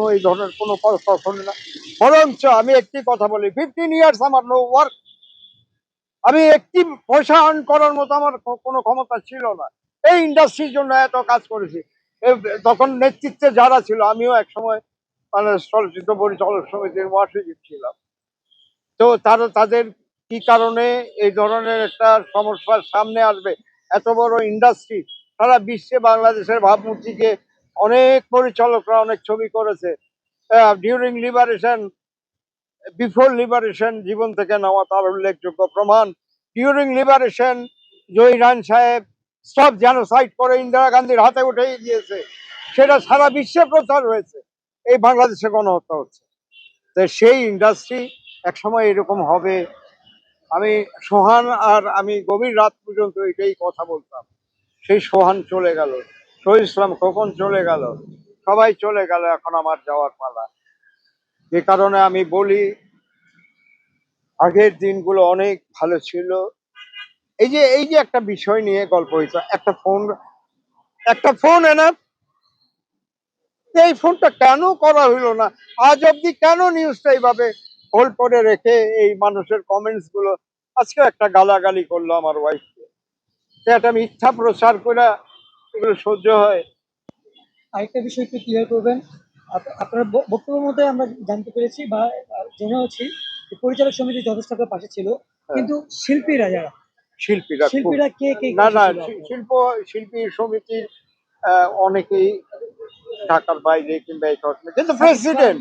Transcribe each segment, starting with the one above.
কোনো এই ধরনের কোনো কথা শুনি না। বরঞ্চ আমি একটি কথা বলি ফিফটিন ইয়ার্স আমার নো ওয়ার্ক আমি একটি পয়সা আর্ন করার মতো আমার কোনো ক্ষমতা ছিল না। এই ইন্ডাস্ট্রির জন্য এত কাজ করেছি। তখন নেতৃত্বে যারা ছিল, আমিও এক সময় মানে চলচ্চিত্র পরিচালক সমিতির মহাসচিব ছিলাম। তো তারা তাদের কি কারণে এই ধরনের একটা সমস্যার সামনে আসবে? এত বড় ইন্ডাস্ট্রি সারা বিশ্বে বাংলাদেশের ভাবমূর্তিকে অনেক পরিচালকরা অনেক ছবি করেছে। ডিউরিং লিবারেশন বিফোর লিবারেশন জীবন থেকে নেওয়া তার উল্লেখযোগ্য প্রমাণ। ডিউরিং লিবারেশন জয়রান সাহেব সব জেনোসাইড করে ইন্দিরা গান্ধীর হাতে উঠেই দিয়েছে। সেটা সারা বিশ্বে প্রচার হয়েছে। এই বাংলাদেশে গণহত্যা হচ্ছে। তো সেই ইন্ডাস্ট্রি একসময় এরকম হবে। আমি সোহান আর আমি গভীর রাত পর্যন্ত এটাই কথা বলতাম। সেই সোহান চলে গেল। শহীদ ইসলাম খোকন চলে গেল? সবাই চলে গেল এখন আমার যাওয়ার পালা। যে কারণে আমি বলি, আগের দিনগুলো অনেক ভালো ছিল। এই যে এই যে একটা বিষয় নিয়ে গল্প হয়েছে, একটা ফোন একটা ফোন এনা, এই ফোনটা কেন করা হইল না? আজ অব্দি কেন নিউজটা এইভাবে হোল্ড করে রেখে এই মানুষের কমেন্টসগুলো? আজকে একটা গালাগালি করল আমার ওয়াইফকে একটা মিথ্যা প্রচার করে এগুলো সহ্য হয়। আরেকটা বিষয় একটু ক্লিয়ার করবেন। আপনার বক্তব্যের মধ্যে আমরা জানতে পেরেছি বা জেনেওছি যে পরিচালক সমিতি যথেষ্ট পাশে ছিল। কিন্তু শিল্পীরা যারা? শিল্পীরা শিল্পীরা কে কে না না শিল্প? শিল্পী সমিতির অনেকেই ঢাকার বাইরে কিংবা এই কিন্তু প্রেসিডেন্ট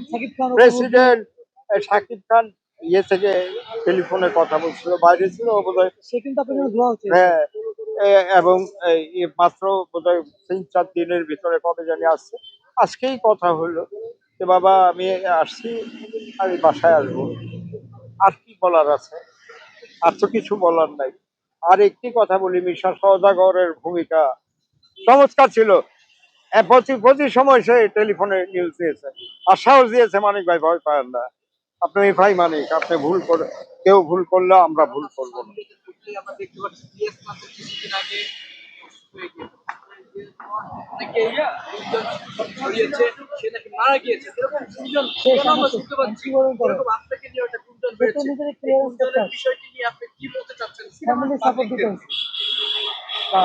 প্রেসিডেন্ট শাকিব খান ইয়ে থেকে টেলিফোনে কথা বলছিল বাইরে ছিল বোধহয় সে কিন্তু আপনার জন্য হ্যাঁ এবং মাত্র বোধহয় তিন চার দিনের ভিতরে কবে জানি আসছে। আজকেই কথা হলো যে, বাবা, আমি আসছি, আমি বাসায় আসব। আর কি বলার আছে? আর তো কিছু বলার নাই। আর একটি কথা বলি মিশা সওদাগরের ভূমিকা চমৎকার ছিল। প্রতি প্রতি সময় সে টেলিফোনে নিউজ দিয়েছে। আর সাহস দিয়েছে, মানিক ভাই, ভয় পায় না। আপনি, ভাই মানিক, আপনি ভুল করে, কেউ ভুল করলে আমরা ভুল করব না। আমরা দেখতে পাচ্ছি পিএস কিছুদিন আগে অসুস্থ গিয়েছে। অনেকে গুঞ্জন ছড়িয়েছে, সে নাকি মারা গিয়েছে। এরকম গুঞ্জন আমরা শুনতে পাচ্ছি? এরকম আপনাকে নিয়ে একটা গুঞ্জন হয়েছে। নিজের এই clearance গুঞ্জনের করতে বিষয়টি নিয়ে আপনি কি বলতে চাচ্ছেন? ফ্যামিলি সাপোর্ট দিতে হবে। তা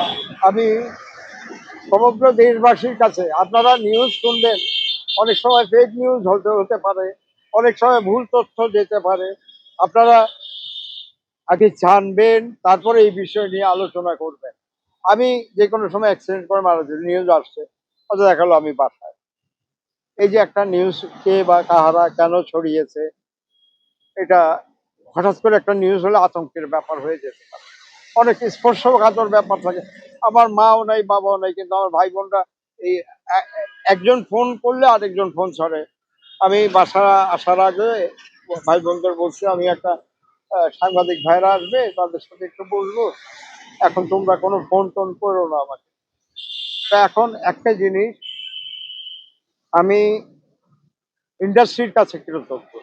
আমি সমগ্র দেশবাসীর কাছে আপনারা নিউজ শুনবেন অনেক সময় ফেক নিউজ হতে হতে পারে অনেক সময় ভুল তথ্য যেতে পারে আপনারা আগে জানবেন, তারপরে এই বিষয় নিয়ে আলোচনা করবেন। আমি যে কোনো সময় অ্যাক্সিডেন্ট করে মারা যাই নিউজ আসছে অত দেখাল আমি বাসায়। এই যে একটা নিউজ কে বা কাহারা কেন ছড়িয়েছে, এটা হঠাৎ করে একটা নিউজ হলে আতঙ্কের ব্যাপার হয়ে যেতে পারে। অনেক স্পর্শকাতর ব্যাপার থাকে। আমার মাও নাই, বাবাও নাই, কিন্তু আমার ভাই বোনরা এই একজন ফোন করলে আরেকজন ফোন ছড়ে। আমি বাসা আসার আগে ভাই বোনদের বলছি, আমি একটা সাংবাদিক ভাইরা আসবে, তাদের সাথে একটু বলব এখন তোমরা কোনো ফোন টোন করো না আমাকে। তা এখন একটা জিনিস, আমি ইন্ডাস্ট্রির কাছে কৃতজ্ঞ।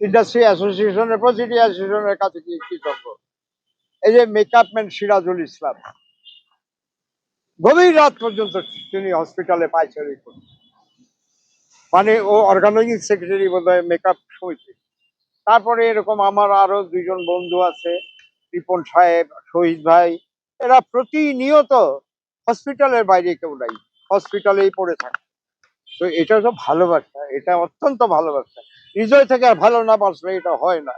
ইন্ডাস্ট্রি অ্যাসোসিয়েশনের, প্রতিটি অ্যাসোসিয়েশনের কাছে কৃতজ্ঞ? এই যে মেকআপ ম্যান সিরাজুল ইসলাম। গভীর রাত পর্যন্ত তিনি হসপিটালে পাইচারি করতেন মানে ও অর্গানাইজিং সেক্রেটারি বোধ হয় মেকআপ সমিতি তারপরে এরকম আমার আরও দুজন বন্ধু আছে, রিপন সাহেব, শহীদ ভাই, এরা প্রতিনিয়ত হসপিটালের বাইরে কেউ নাই, হসপিটালেই পড়ে থাকে। তো এটা তো ভালোবাসা, এটা অত্যন্ত ভালোবাসা। হৃদয় থেকে আর ভালো না বাসলে এটা হয় না।